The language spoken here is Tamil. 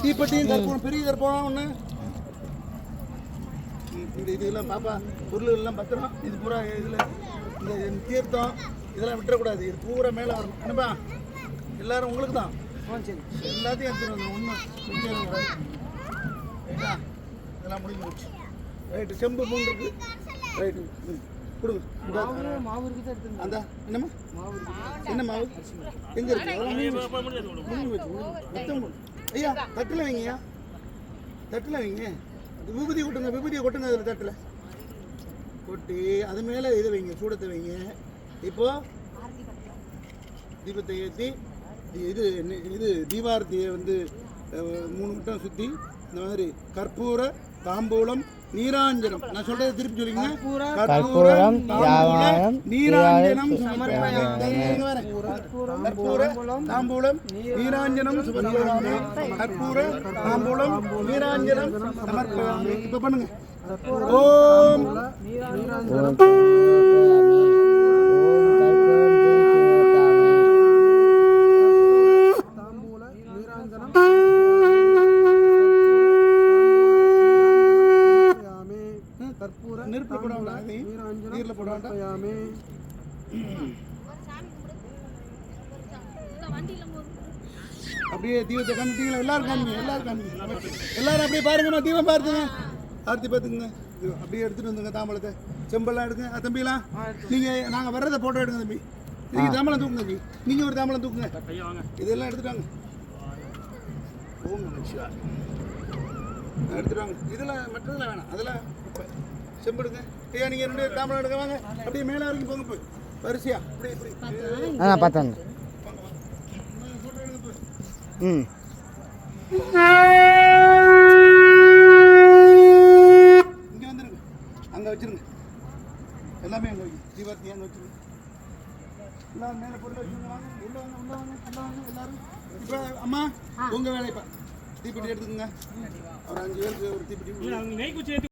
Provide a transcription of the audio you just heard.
தீப்பெட்டியும் கற்பூரம் பெரிய கற்பூரம் ஒன்று இந்த இதெல்லாம் பாப்பா பொருள் எல்லாம் பத்திரம். இது பூரா இதில் இந்த தீர்த்தம் இதெல்லாம் விட்டுறக்கூடாது. இது பூரா மேலே வரணும். என்னப்பா? எல்லாரும் உங்களுக்கு தான்? எல்லாத்தையும் எடுத்துட்டு வந்து ஒன்றும் ரைட்டா இதெல்லாம் முடிஞ்சு போச்சு. ரைட்டு செம்பு மூணு இருக்கு. ரைட்டு ம், கொடுங்க. அந்த என்னம்மா? என்ன மாவு? எங்க இருக்கு? அதெல்லாம் முடிஞ்சு போச்சு. மொத்தம் ஐயா தட்டில் வைங்கய்யா தட்டில் வைங்க. விபூதி கொட்டுங்க விபூதியை கொட்டுங்க அதில் தட்டில். கொட்டி அது மேலே இது வைங்க சூடத்தை வைங்க. இப்போ தீபத்தை ஏற்றி இது இது தீபாரத்தியை வந்து மூணு மட்டும் சுற்றி இந்த மாதிரி கற்பூர தாம்பூலம் நீராஞ்சனம். நான் சொல்றதை திருப்பி சொல்லிங்க கற்பூரம், யாவாரம், நீராஞ்சனம் கற்பூர தாம்பூலம் நீராஞ்சனம் சமர்ப்பயாமி கற்பூர தாம்பூலம் நீராஞ்சனம் சமர்ப்பயாமி இப்போ பண்ணுங்க. ஓம். தாம்பூல நீராஞ்சனம் யாமே கற்பூர நெருப்புல போட வேண்டாம் நீர்ல போட வேண்டாம் அப்படியே தீபத்தை காமிட்டீங்களா எல்லாரும் காமிங்க எல்லாரும் காமிங்க. எல்லாரும் அப்படியே பாருங்கம்மா தீபம் பாருங்க. ஆர்த்தி பார்த்துங்க இது அப்படியே எடுத்துட்டு வந்துங்க தாம்பழத்தை செம்பெல்லாம் எடுங்க. ஆ, தம்பிலாம் நீங்க நாங்க வர்றதை போட்டோ எடுங்க தம்பி. நீங்க தாம்பழம் தூக்குங்க தம்பி. நீங்க ஒரு தாம்பழம் தூக்குங்க. இதெல்லாம் எடுத்துட்டாங்க ஓம். எடுத்துட்டாங்க இதெல்லாம் மற்றதெல்லாம் வேணாம். அதெல்லாம் செம்பெடுங்க ஐயா நீங்க ரெண்டு பேரும் தாம்பழம் எடுக்க வாங்க. அப்படியே மேலே வரைக்கும் போங்க போய். வரிசையா. அப்படியே இப்படி. ஆ பார்த்தேன். ம். இங்க வந்துருங்க. அங்க வச்சிருங்க. எல்லாமே அங்க வைங்க. தீபாவளி அங்க வச்சிருங்க. எல்லாரும் மேல பொருள் வச்சுருங்க வாங்க. உள்ள வாங்க உள்ள வாங்க உள்ள வாங்க எல்லாரும். இப்போ அம்மா உங்க வேலை இப்போ. தீப்பெட்டி எடுத்துக்கோங்க. ஒரு அஞ்சு பேருக்கு ஒரு தீப்பெட்டி